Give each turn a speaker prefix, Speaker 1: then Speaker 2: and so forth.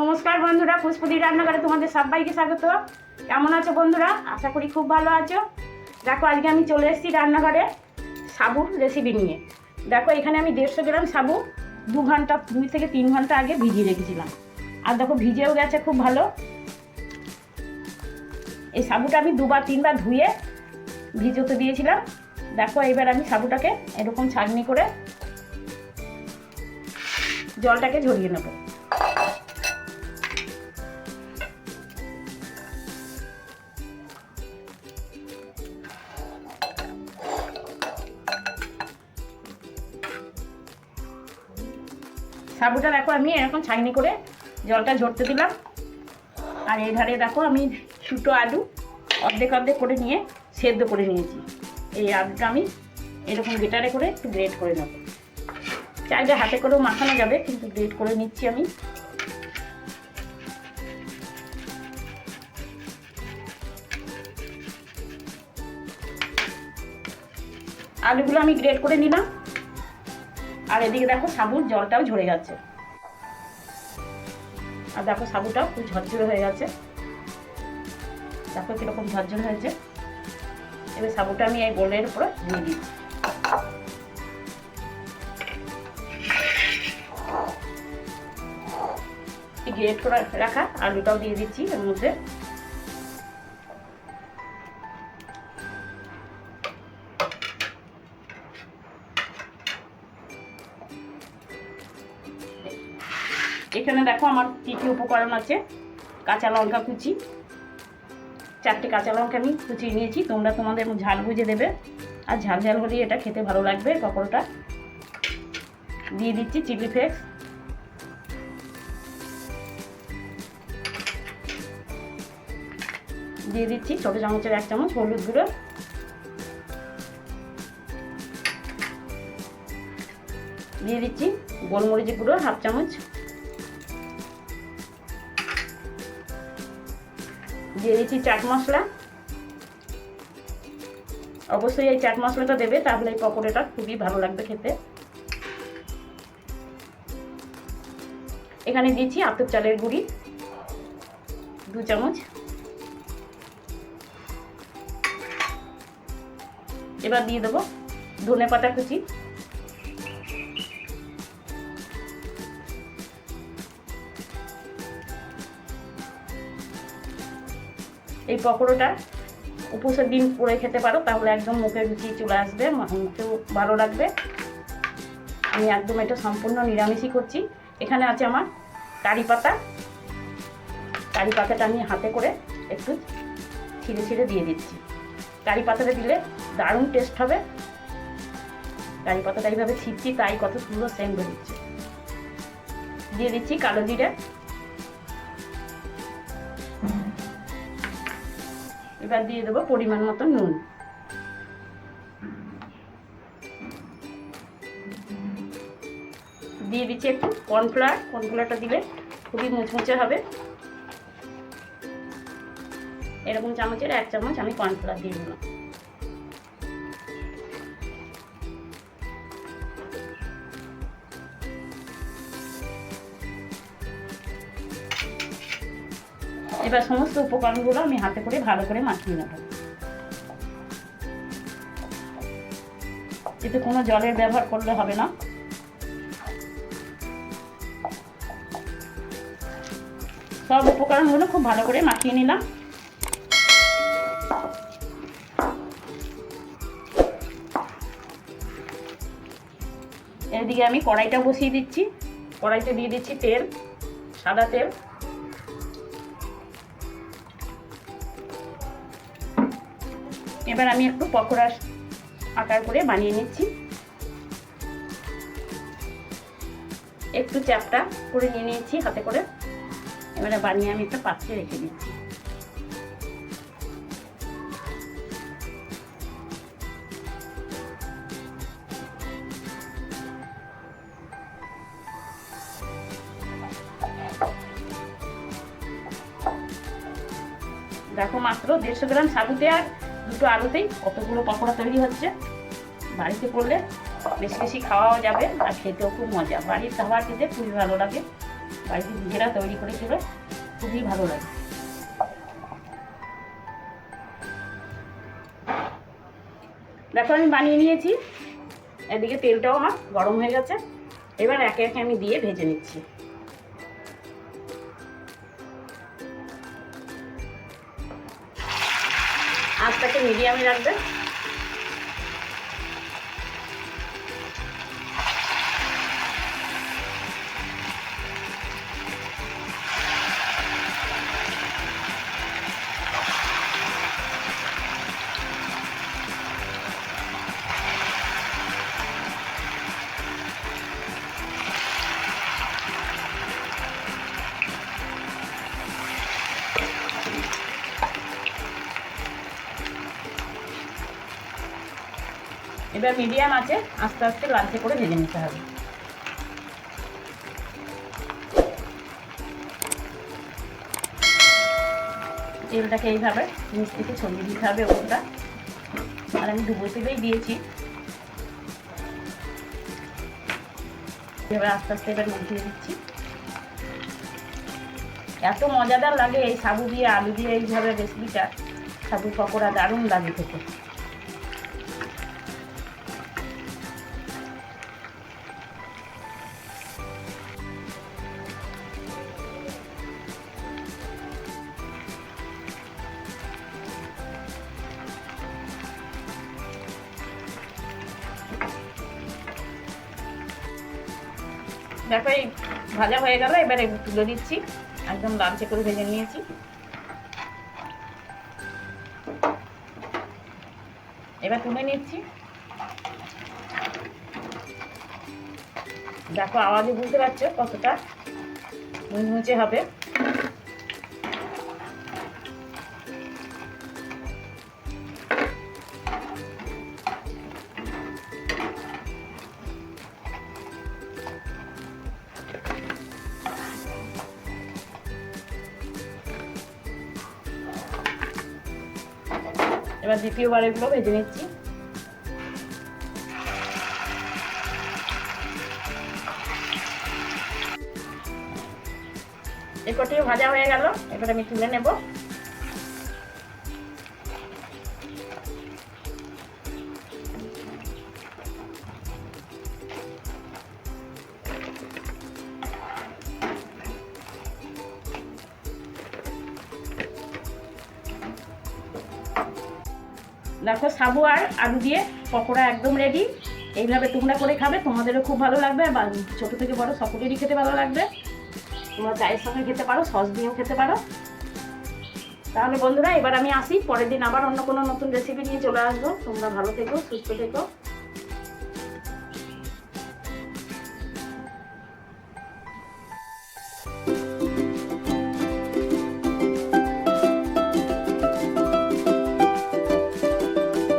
Speaker 1: নমস্কার বন্ধুরা পুষ্পদি রান্নাঘরে তোমাদের সবাইকে স্বাগত। কেমন আছো বন্ধুরা? আশা করি খুব ভালো আছো। দেখো, আজকে আমি চলে এসেছি রান্নাঘরে সাবুর রেসিপি নিয়ে। দেখো, এখানে আমি দেড়শো গ্রাম সাবু দু ঘণ্টা, দুই থেকে তিন ঘণ্টা আগে ভিজিয়ে রেখেছিলাম। আর দেখো, ভিজেও গেছে খুব ভালো। এই সাবুটা আমি দুবার, তিনবার ধুয়ে ভিজোতে দিয়েছিলাম। দেখো, এবার আমি সাবুটাকে এরকম ছাঁকনি করে জলটাকে ঝরিয়ে নেব। সাবুটা দেখো, আমি এরকম ছাইনি করে জলটা ঝরতে দিলাম। আর এই ধারে দেখো, আমি ছোটো আলু অর্ধেক অর্ধেক করে নিয়ে সেদ্ধ করে নিয়েছি। এই আলুটা আমি এরকম গেটারে করে একটু গ্রেট করে নেব। চাইলে হাতে করেও মাখানো যাবে, কিন্তু গ্রেট করে নিচ্ছি আমি। আলুগুলো আমি গ্রেট করে নিলাম। আর এদিকে দেখো সাবুর জলটাও ঝরে গেছে। আর দেখো সাবুটাও খুব ঝরঝরে হয়ে গেছে। দেখো কীরকম ঝরঝর হয়েছে। এবার সাবুটা আমি এই গোলের উপরে দিয়ে দিচ্ছি। গ্রেট করে রাখা, আলুটাও দিয়ে দিচ্ছি এর মধ্যে। দেখো আমার কী কী উপকরণ আছে। কাঁচা লঙ্কা কুচি। চারটে কাঁচা লঙ্কা আমি কুচিয়ে নিয়েছি, তোমরা তোমাদের ঝাল বুঝে দেবে। আর ঝাল ঝাল হলেই এটা খেতে ভালো লাগবে, পকোড়াটা। দিয়ে দিচ্ছি চিলি ফ্লেক্স। দিয়ে দিচ্ছি ছোটো চামচের এক চামচ হলুদ গুঁড়ো। দিয়ে দিচ্ছি গোলমরিচ গুঁড়ো হাফ চামচ। দিয়ে দিচ্ছি চাট মশলা। অবশ্যই এই চাট মশলাটা দেবে, তাহলে এই পকোড়াটা খুবই ভালো লাগবে খেতে। এখানে দিচ্ছি আতপ চালের গুঁড়ি, দু চামচ। এবার দিয়ে দেবো ধনে পাতা কুচি। এই পকোড়াটা। উপোসের দিন করে খেতে পারো, তাহলে একদম মুখে রুচি চলে আসবে মুখেও ভালো লাগবে। আমি একদম এটা সম্পূর্ণ নিরামিষই করছি। এখানে আছে আমার কারি পাতা। কারি পাতাটা আমি হাতে করে একটু ছিঁড়ে ছিঁড়ে দিয়ে দিচ্ছি। কারি পাতাটা দিলে দারুণ টেস্ট হবে। কারি পাতাটা এইভাবে ছিঁড়ছি তাই কত সুন্দর সেন্ট বেরোচ্ছে। দিয়ে দিচ্ছি কালো জিরে। এবার দিয়ে দেবো পরিমাণ মতো নুন। দিয়ে দিচ্ছি একটু কর্নফ্লাওয়ার কর্নফ্লাওয়ারটা দিলে খুবই মুচমুচে হবে। এরকম চামচের এক চামচ আমি কর্নফ্লাওয়ার দিয়ে দিলাম। এবার সমস্ত উপকরণগুলো আমি হাতে করে ভালো করে মাখিয়ে নেব। এতে কোনো জলের ব্যবহার করলে হবে না। সব উপকরণগুলো খুব ভালো করে মাখিয়ে নিলাম। এদিকে আমি কড়াইটা বসিয়ে দিচ্ছি। কড়াইতে দিয়ে দিচ্ছি তেল, সাদা তেল। এবার আমি একটু পকোড়া আকার করে বানিয়ে নিচ্ছি। একটু চ্যাপটা করে নিয়ে নিয়েছি হাতে করে। এবারে বানিয়ে আমি একটা পাত্রে রেখে দিচ্ছি। দেখো মাত্র দেড়শো গ্রাম সাবুতে আর দুটো আলুতেই কতগুলো পকোড়া তৈরি হচ্ছে। বাড়িতে করলে বেশি বেশি খাওয়াও যাবে আর খেতেও খুব মজা। বাড়ির খাবার খেতে খুবই ভালো লাগে। বাড়িতে নিজেরা তৈরি করে খেলে খুবই ভালো লাগে। দেখো আমি বানিয়ে নিয়েছি। এদিকে তেলটাও আমার গরম হয়ে গেছে। এবার একে একে আমি দিয়ে ভেজে নিচ্ছি। আঁচটাকে মিডিয়ামে রাখবে এবার মিডিয়াম আছে, আস্তে আস্তে লালচে করে ভেজে নিতে হবে। তেলটাকে এইভাবে নিচ থেকে ছড়িয়ে দিতে হবে ওপরটা। আর আমি ডুবো তেলেই দিয়েছি। এবার আস্তে আস্তে এবার উঠিয়ে দিচ্ছি। এত মজাদার লাগে এই সাবু দিয়ে, আলু দিয়ে এইভাবে রেসিপিটা সাবু পকোড়া দারুণ লাগে খেতে। দেখো এই ভাজা হয়ে গেল, এবারে তুলে দিচ্ছি একদম লালচে করে ভেজে নিয়েছি। এবার তুলে নিচ্ছি। দেখো আওয়াজে বুঝতে পারছ কতটা মুচমুচে হবে। এবার দ্বিতীয়বার এগুলো ভেজে নিচ্ছি। এরপর ভাজা হয়ে গেল। এবার আমি তুলে নেব। দেখো সাবু আর আলু দিয়ে পকোড়া একদম রেডি এইভাবে তোমরা করে খাবে, তোমাদেরও খুব ভালো লাগবে আর ছোটো থেকে বড় সকলেরই খেতে ভালো লাগবে। তোমরা চায়ের সঙ্গে খেতে পারো, সস দিয়েও খেতে পারো। তাহলে বন্ধুরা, এবার আমি আসি, পরের দিন আবার অন্য কোনো নতুন রেসিপি নিয়ে চলে আসব। তোমরা ভালো থেকো, সুস্থ থেকো।